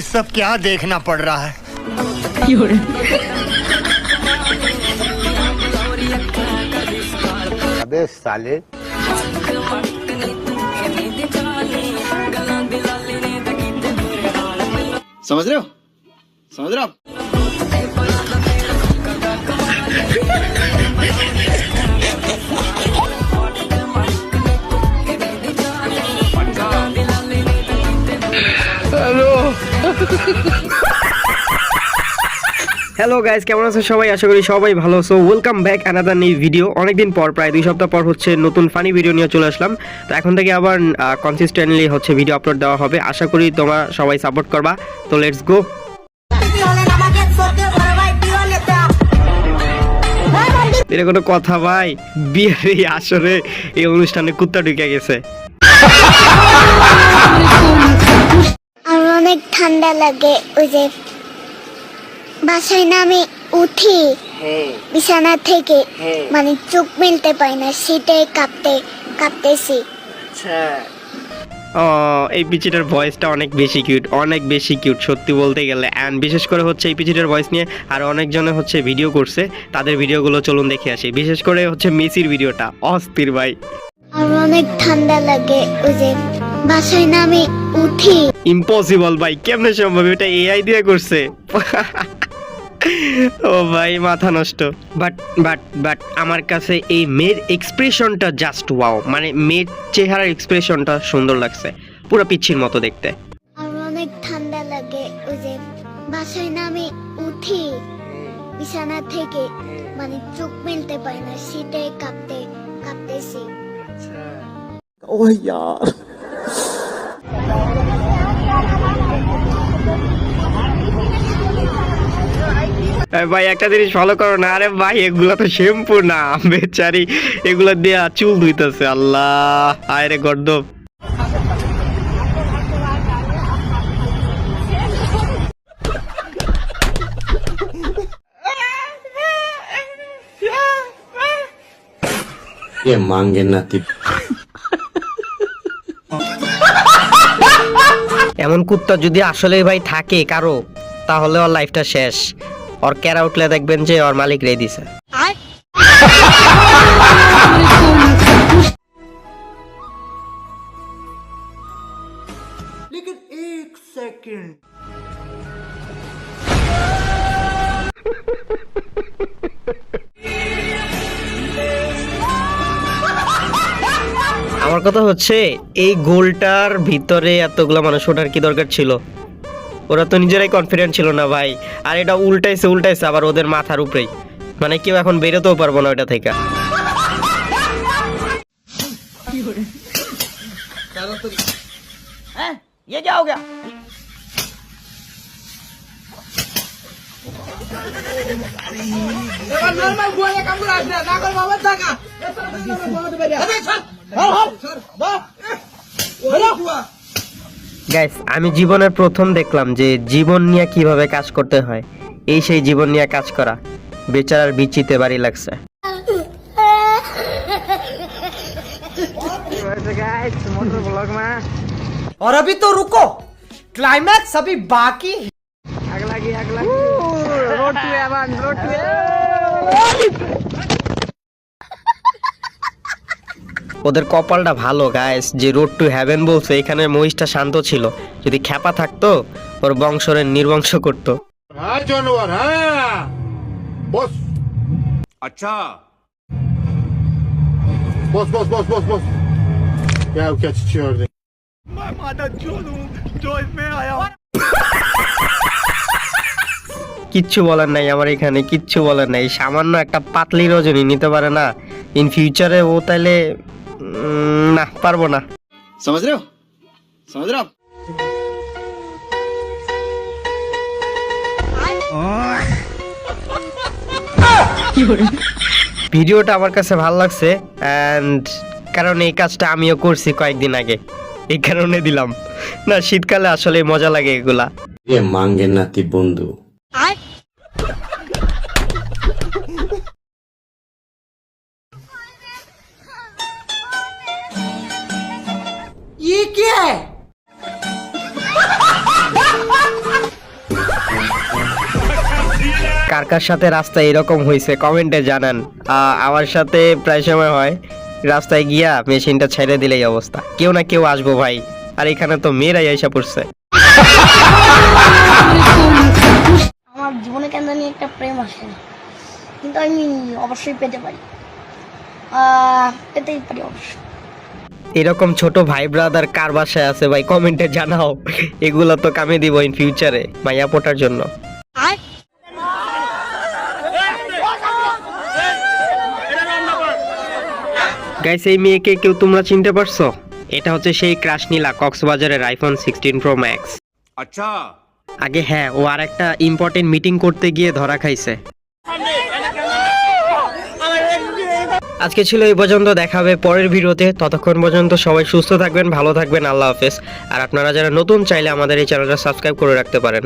सब क्या देखना पड़ रहा है? अबे साले। समझ रहे हो? समझ रहे हो হ্যালো গাইস কেমন আছো সবাই? আশা করি সবাই ভালো আছো। Welcome back another new video অনেকদিন পর, প্রায় দুই সপ্তাহ পর হচ্ছে নতুন ফানি ভিডিও নিয়ে চলে আসলাম। তো এখন থেকে আবার কনসিস্টেন্টলি হচ্ছে ভিডিও আপলোড দেওয়া হবে। আশা করি তোমরা সবাই সাপোর্ট করবা। তো লেটস গো এটা কোনো কথা ভাই। বিয়ের এই আসরে, এই অনুষ্ঠানে কুত্তা ঢুকে গেছে। অনেক ঠান্ডা লাগে ওই যে বাসায় না আমি উঠি। বিছানা থেকে। মানে চোখ মিলতে পারি না সেটাই কাঁপতে কাঁপতেছি। ও এই পিচিটার ভয়েসটা অনেক বেশি কিউট অনেক বেশি কিউট সত্যি বলতে গেলে। অ্যান্ড বিশেষ করে হচ্ছে এই পিচিটার ভয়েস নিয়ে আর অনেকজনে হচ্ছে ভিডিও করছে তাদের ভিডিওগুলো চলুন দেখে আসি। বিশেষ করে হচ্ছে মেসির ভিডিওটা অস্থির ভাই। আর অনেক ঠান্ডা লাগে ওই যে বাসায় না আমি উঠি। ইম্পসিবল ভাই কেমনে সম্ভব? এটা এআই দিয়ে করছে। ও ভাই মাথা নষ্ট। বাট বাট বাট আমার কাছে এই মেয়ের এক্সপ্রেশনটা জাস্ট ওয়াও মানে মেয়ের চেহারার এক্সপ্রেশনটা সুন্দর লাগছে পুরো পিচ্ছির মতো দেখতে। আর অনেক ঠান্ডা লাগে ওই যে বাসায় না আমি উঠি বিছানা থেকে মানে চোখ মিলতে পারি না সেটাই কাঁপতে কাঁপতেছি। এই ভাই একটা জিনিস ফলো করো না আরে ভাই এগুলো তো শ্যাম্পু না বেচারি এগুলো দিয়ে চুল ধুইতেছে আল্লাহ আয় রে গর্দব ये मांगे नाती এমন কুত্তা যদি আসলে ভাই থাকে কারো তাহলে ওর লাইফটা শেষ ওর ক্যারা উঠলে দেখবেন যে ওর মালিক রে দিছে। আমার কথা হচ্ছে এই গোলটার ভিতরে এতগুলো মানুষ ওঠার কি দরকার ছিল? ওরা তো নিজেরাই কনফিডেন্ট ছিল না ভাই। আর এটা উল্টাইছে উল্টাইছে আবার ওদের মাথার উপরেই। মানে কেউ এখন বেরোতেও পারব না ওটা থেকে। গাইস আমি জীবনের প্রথম দেখলাম যে জীবন নিয়ে কিভাবে কাজ করতে হয় এই সেই জীবন নিয়ে কাজ করা বেচারার বিচিতে বাড়ি লাগছে और अभी तो रुको क्लाइमैक्स अभी बाकी है ওদের কপালটা ভালো গায়েস যে রোড টু হ্যাভেন বলছে এখানে মহিষটা শান্ত ছিল। যদি খ্যাপা থাকতো ওর বংশরের নির্বংশ করতো। কিচ্ছু বলার নাই আমার এখানে কিচ্ছু বলার নাই। সামান্য একটা পাতলি রজনী নিতে পারে না। ইন ফিউচারে ও তাহলে না পারব না। সমাজ রেও সমাজ ভিডিওটা আমার কাছে ভালো লাগছে অ্যান্ড কারণ এই কাজটা আমিও করছি কয়েকদিন আগে। এই কারণে দিলাম। না শীতকালে আসলে মজা লাগে এগুলা। মাঙ্গের নাতি বন্ধু। কার কার সাথে রাস্তায় এরকম হয়েছে কমেন্টে জানান। আমার সাথে প্রায় সময় হয় রাস্তায় গিয়া মেশিনটা ছেড়ে দিলেই অবস্থা। কেউ না কেউ আসব ভাই আর এখানে তো মেয়েরাই আইসা পড়ছে। আমার জীবনে কেন জানি একটা প্রেম আসে কিন্তু আমি অবশ্যই পেতে পারি। পেতেই পারি অবশ্যই। এরকম ছোট ভাই ব্রাদার কার বাসায় আছে ভাই কমেন্টে জানাও। এগুলো তো কামে দিব ইন ফিউচারে মাইয়া পোটার জন্য। গাইস এই মেয়েকে কেউ তোমরা চিনতে পারছ? এটা হচ্ছে সেই ক্রাশ নীলা কক্সবাজারের আইফোন সিক্সটিন প্রো ম্যাক্স আচ্ছা। আগে হ্যাঁ ও আর একটা ইম্পর্টেন্ট মিটিং করতে গিয়ে ধরা খাইছে। আজকে ছিল এই পর্যন্ত দেখাবে পরের ভিডিওতে। ততক্ষণ পর্যন্ত সবাই সুস্থ থাকবেন ভালো থাকবেন আল্লাহ হাফেজ। আর আপনারা যারা নতুন চাইলে আমাদের এই চ্যানেলটা সাবস্ক্রাইব করে রাখতে পারেন।